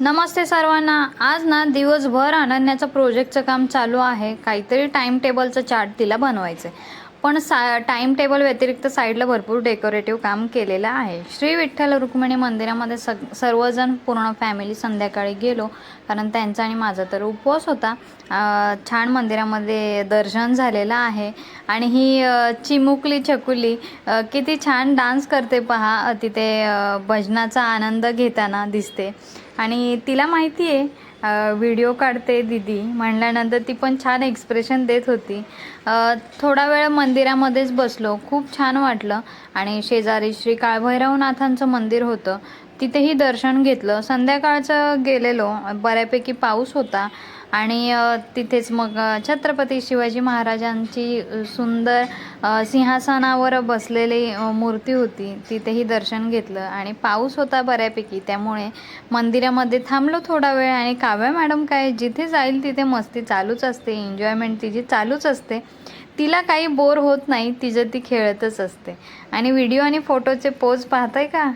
नमस्ते सर्वांना. आज ना दिवसभर अनन्याचं प्रोजेक्टचं काम चालू आहे. काहीतरी टाईम टेबलचं चार्ट तिला बनवायचं आहे पण सा टाईम टेबल व्यतिरिक्त साईडला भरपूर डेकोरेटिव्ह काम केलेलं आहे. श्री विठ्ठल रुक्मिणी मंदिरामध्ये सग सर्वजण पूर्ण फॅमिली संध्याकाळी गेलो. कारण त्यांचा आणि माझा तर उपवास होता. छान मंदिरामध्ये दर्शन झालेलं आहे. आणि ही चिमुकली छकुली किती छान डान्स करते पहा. तिथे भजनाचा आनंद घेताना दिसते. आणि तिला माहिती आहे व्हिडिओ काढते दिदी. म्हणल्यानंतर ती पण छान एक्सप्रेशन देत होती. थोडा वेळ मंदिरामध्येच बसलो. खूप छान वाटलं. आणि शेजारी श्री काळभैरवनाथांचं मंदिर होतं. तिथेही दर्शन घेतलं. संध्याकाळचं गेलेलो. बऱ्यापैकी पाऊस होता. आणि तिथेच मग छत्रपती शिवाजी महाराजांची सुंदर सिंहासनावर बसलेली मूर्ती होती. तिथेही दर्शन घेतलं. आणि पाऊस होता बऱ्यापैकी. त्यामुळे मंदिरामध्ये थांबलो थोडा वेळ. आणि काव्या मॅडम काय जिथे जाईल तिथे मस्ती चालूच असते. एन्जॉयमेंट तिची चालूच असते. तिला काही बोर होत नाही. तिचं ती खेळतच असते. आणि व्हिडिओ आणि फोटोचे पोज पाहताय का?